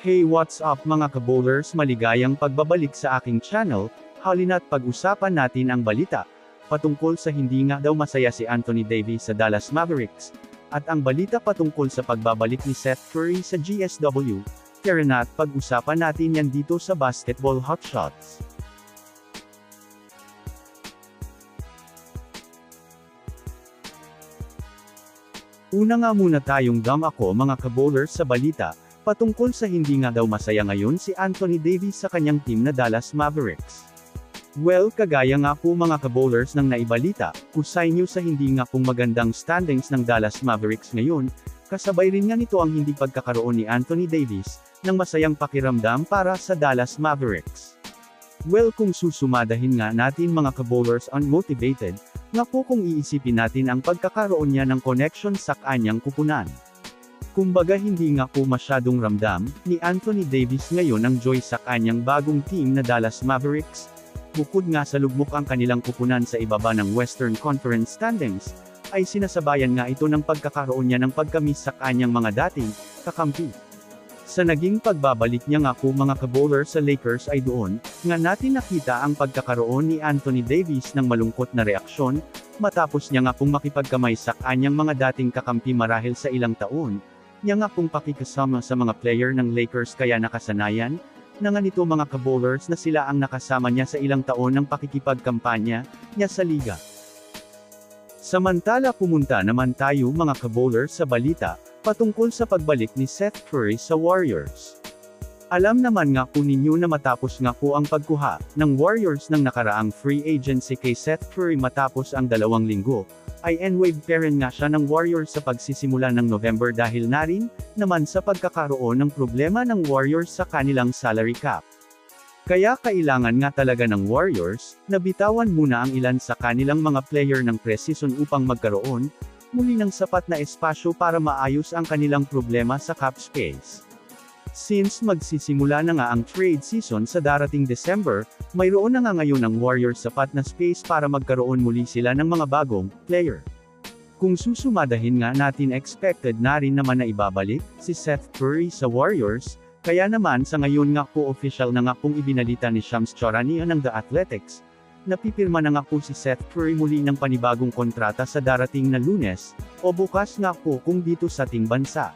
Hey what's up mga kabowlers maligayang pagbabalik sa aking channel, halina't pag-usapan natin ang balita, patungkol sa hindi nga daw masaya si Anthony Davis sa Dallas Mavericks, at ang balita patungkol sa pagbabalik ni Seth Curry sa GSW, tara na't pag-usapan natin yan dito sa Basketball Hotshots. Una nga muna tayong dam ako mga kabowlers sa balita, patungkol sa hindi nga daw masaya ngayon si Anthony Davis sa kanyang team na Dallas Mavericks. Well, kagaya nga po mga kabowlers ng naibalita, kusay nyo sa hindi nga pong magandang standings ng Dallas Mavericks ngayon, kasabay rin nga nito ang hindi pagkakaroon ni Anthony Davis, ng masayang pakiramdam para sa Dallas Mavericks. Well kung susumadahin nga natin mga kabowlers unmotivated, nga po kung iisipin natin ang pagkakaroon niya ng connection sa kanyang kupunan. Kumbaga hindi nga po masyadong ramdam, ni Anthony Davis ngayon ang joy sa kanyang bagong team na Dallas Mavericks. Bukod nga sa lugmok ang kanilang kupunan sa ibaba ng Western Conference standings, ay sinasabayan nga ito ng pagkakaroon niya ng pagkamis sa kanyang mga dating kakampi. Sa naging pagbabalik niya nga po mga kabowler sa Lakers ay doon, nga natin nakita ang pagkakaroon ni Anthony Davis ng malungkot na reaksyon, matapos niya nga pong makipagkamay sa kanyang mga dating kakampi marahil sa ilang taon, niya nga pong pakikasama sa mga player ng Lakers kaya nakasanayan, na nga nito mga kabowlers na sila ang nakasama niya sa ilang taon ng pakikipagkampanya, niya sa liga. Samantala pumunta naman tayo mga kabowlers sa balita, patungkol sa pagbalik ni Seth Curry sa Warriors. Alam naman nga po ninyo na matapos nga po ang pagkuha ng Warriors ng nakaraang free agency kay Seth Curry matapos ang dalawang linggo, ay N-Wave parent nga siya ng Warriors sa pagsisimula ng November dahil na rin, naman sa pagkakaroon ng problema ng Warriors sa kanilang salary cap. Kaya kailangan nga talaga ng Warriors, na bitawan muna ang ilan sa kanilang mga player ng preseason upang magkaroon, muli ng sapat na espasyo para maayos ang kanilang problema sa cap space. Since magsisimula na nga ang trade season sa darating December, mayroon na nga ngayon ang Warriors sapat na space para magkaroon muli sila ng mga bagong player. Kung susumadahin nga natin expected na rin naman na ibabalik si Seth Curry sa Warriors, kaya naman sa ngayon nga po official na nga pong ibinalita ni Shams Charania ng The Athletics, Napipirma na nga po si Seth Curry muli ng panibagong kontrata sa darating na lunes, o bukas nga po kung dito sa ating bansa.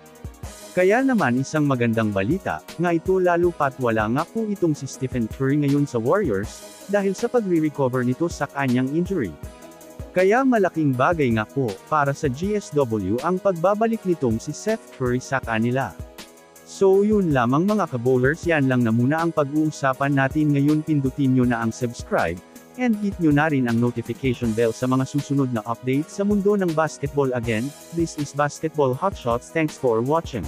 Kaya naman isang magandang balita, nga ito lalo pat wala nga po itong si Stephen Curry ngayon sa Warriors, dahil sa pagre-recover nito sa kanyang injury. Kaya malaking bagay nga po, para sa GSW ang pagbabalik nitong si Seth Curry sa kanila. So yun lamang mga kabowlers yan lang na muna ang pag-uusapan natin ngayon pindutin nyo na ang subscribe, And hit nyo na rin ang notification bell sa mga susunod na updates sa mundo ng basketball again, this is Basketball Hotshots thanks for watching.